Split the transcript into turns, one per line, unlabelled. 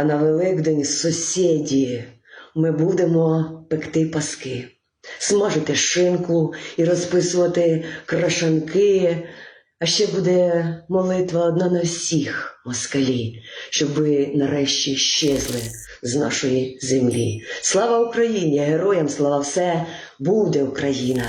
А на Великдень сусіді ми будемо пекти паски, смажити шинку і розписувати крашанки. А ще буде молитва одна на всіх москалі, щоб ви нарешті щезли з нашої землі. Слава Україні! Героям слава все буде Україна!